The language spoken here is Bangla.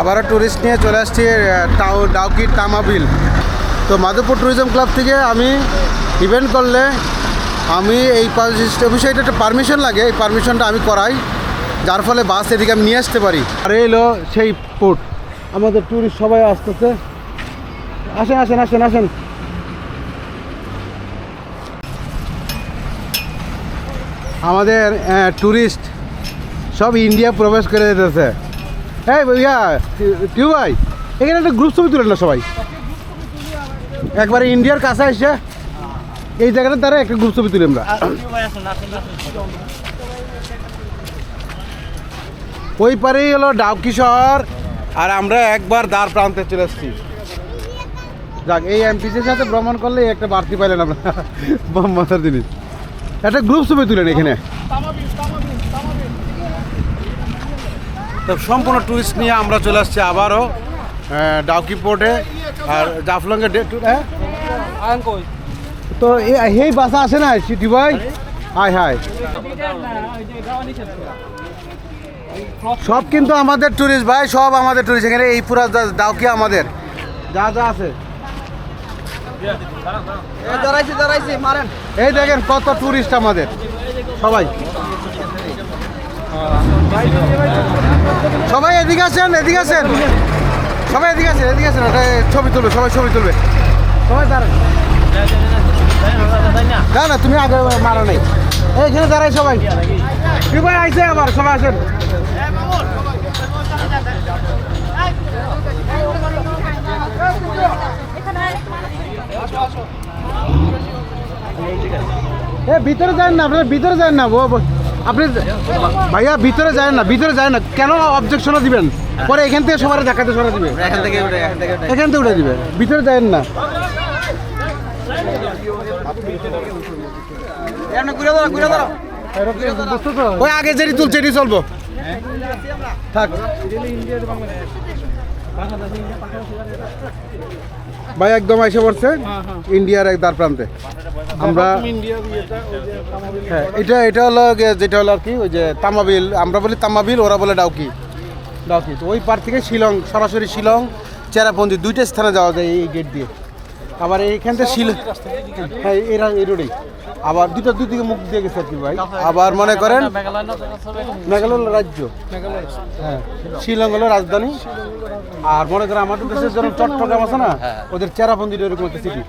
আবারও ট্যুরিস্ট নিয়ে চলে আসছি টাউ ডাউকি তামাবিল তো মাধবপুর ট্যুরিজম ক্লাব থেকে আমি ইভেন্ট করলে আমি এই অবশ্যই এটা একটা পারমিশন লাগে, এই পারমিশনটা আমি করাই। যার ফলে বাস এদিকে আমি নিয়ে আসতে পারি। আর এলো সেই পোর্ট আমাদের ট্যুরিস্ট সবাই আসতেছে। আসেন আসেন আসেন আসেন। আমাদের ট্যুরিস্ট সব ইন্ডিয়া প্রবেশ করে যেতেছে। এই ভাইয়া টিউ ভাই, এখানে একটা গ্রুপ ছবি তুলেন না সবাই? একবারে ইন্ডিয়ার কাছে এসে এই জায়গাটা দ্বারা একটা গ্রুপ ছবি তুলি আমরা। ওই পারেই হলো ডাউকি আর আমরা একবার দ্বার প্রান্তে চলে এসেছি। যাক, এই এমপিসির সাথে ভ্রমণ করলে একটা বাড়তি পাইলেন আমরা। মজার জিনিস। একটা গ্রুপ ছবি তুলেন এখানে। তো সম্পূর্ণ টুরিস্ট নিয়ে আমরা চলে আসছি আবারও ডাউকি পোর্টে আর জাফলংয়ে ডে ট্যুর হ্যাঁ? তো এই বাসা আছে না সিটি ভাই? Hi hi. সব কিন্তু আমাদের টুরিস্ট ভাই সব আমাদের টুরিস্ট এখানে এই পুরা ডাউকি আমাদের। যা যা আছে। এই দেখেন কত টুরিস্ট আমাদের। সবাই। সবাই এদিকে আসেন এদিকে আসেন। সবাই এদিকে আসেন এদিকে আসেন ছবি তুলবে, সবাই ছবি তুলবে। সবাই না না, তুমি আগে মারা নেই। এইখানে দাঁড়াই সবাই। কি ভাই আইসে আবার? সবাই আসেন। ভিতরে যান না, আপনারা ভিতরে যান না আপনি ভাইয়া ভিতরে যায় না ভিতরে যায় না। কেন অবজেকশনও দিবেন? পরে এখান থেকে সবার দেখাতে সরা দিবে। এখান থেকে উঠে এখান থেকে দিবে। ভিতরে যায় না। ওই আগে যেটি তুলছে এটি চলবো। থাক। ভাই একদম এসে পড়ছে ইন্ডিয়ার এক দ্বার প্রান্তে। আমরা হ্যাঁ এটা এটা হলো যেটা হলো আর কি ওই যে তামাবিল। আমরা বলি তামাবিল ওরা বলে ডাউকি। ডাউকি। তো ওই পার থেকে শিলং সরাসরি শিলং চেরাপঞ্জি দুইটা স্থানে যাওয়া যায় এই গেট দিয়ে। আবার এইখান থেকে শিল হ্যাঁ এরা এই রোডেই। আবার দুটো দুই দিকে মুখ দিয়ে গেছে আর কি ভাই। আবার মনে করেন মেঘালয় রাজ্য। হ্যাঁ শিলং হলো রাজধানী। আর মনে করেন আমাদের দেশের যেমন চট্টগ্রাম আছে না ওদের চেরাপঞ্জিটা এরকম একটা সিটি